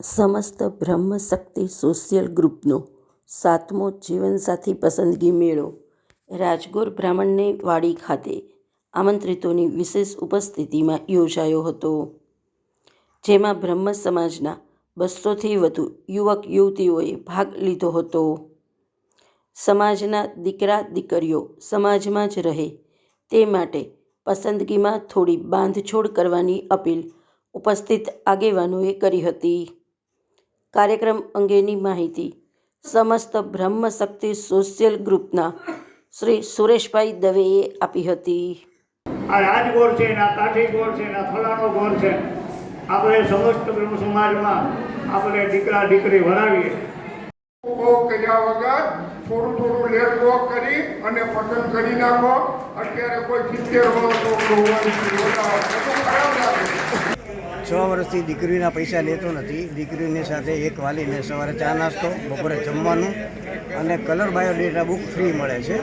સમસ્ત બ્રહ્મ શક્તિ સોશિયલ ગ્રુપનો સાતમો જીવનસાથી પસંદગી મેળો રાજગોર બ્રાહ્મણની વાડી ખાતે આમંત્રિતોની વિશેષ ઉપસ્થિતિમાં યોજાયો હતો. જેમાં બ્રહ્મ સમાજના બસોથી વધુ યુવક યુવતીઓએ ભાગ લીધો હતો. સમાજના દીકરા દીકરીઓ સમાજમાં જ રહે તે માટે પસંદગીમાં થોડી બાંધછોડ કરવાની અપીલ ઉપસ્થિત આગેવાનોએ કરી હતી. કાર્યક્રમ અંગેની માહિતી. સમસ્ત બ્રહ્મ શક્તિ સોશિયલ ગ્રુપના શ્રી સુરેશભાઈ દવેએ આપી હતી. આ રાજગોળ છે આ કાઠી ગોળ છે આ ફલાણો ગોળ છે. આપણે સમસ્ત બ્રહ્મ સમાજમાં આપણે દીકરા દીકરી વરાવીએ બહુ કર્યા વગર થોડું થોડું લેટ વોક કરી અને પસંદ કરી નાખો. અત્યારે કોઈ સિત્તેર વર્ષ બધું ખરાબ લાગે. છ વર્ષથી દીકરીના પૈસા લેતો નથી. દીકરીની સાથે એક વાલીને સવારે ચા નાસ્તો, બપોરે જમવાનું અને કલર બાયોડેટા બુક ફ્રી મળે છે.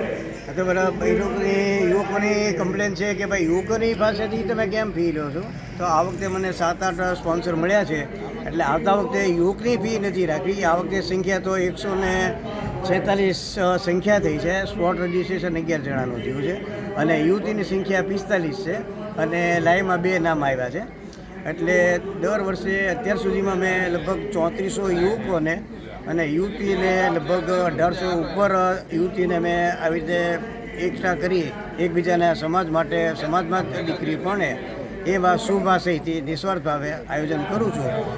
તો બધા એ યુવકોની કમ્પ્લેન છે કે ભાઈ યુવકોની પાસેથી તમે કેમ ફી લો છો? તો આ વખતે મને સાત આઠ સ્પોન્સર મળ્યા છે. એટલે આવતા વખતે યુવકની ફી નથી રાખી. આ વખતે સંખ્યા તો એકસો ને છેતાલીસ સંખ્યા થઈ છે. સ્પોટ રજિસ્ટ્રેશન અગિયાર જણાનું થયું છે. અને યુવતીની સંખ્યા પિસ્તાલીસ છે. અને લાઈવમાં બે નામ આવ્યા છે. એટલે દર વર્ષે અત્યાર સુધીમાં મેં લગભગ ચોત્રીસો યુવકોને અને યુવતીને લગભગ અઢારસો ઉપર યુવતીને મેં આવી રીતે એકઠા કરી એકબીજાના સમાજ માટે, સમાજમાં દીકરી ભણે એવા શુભ આશયથી નિસ્વાર્થ ભાવે આયોજન કરું છું.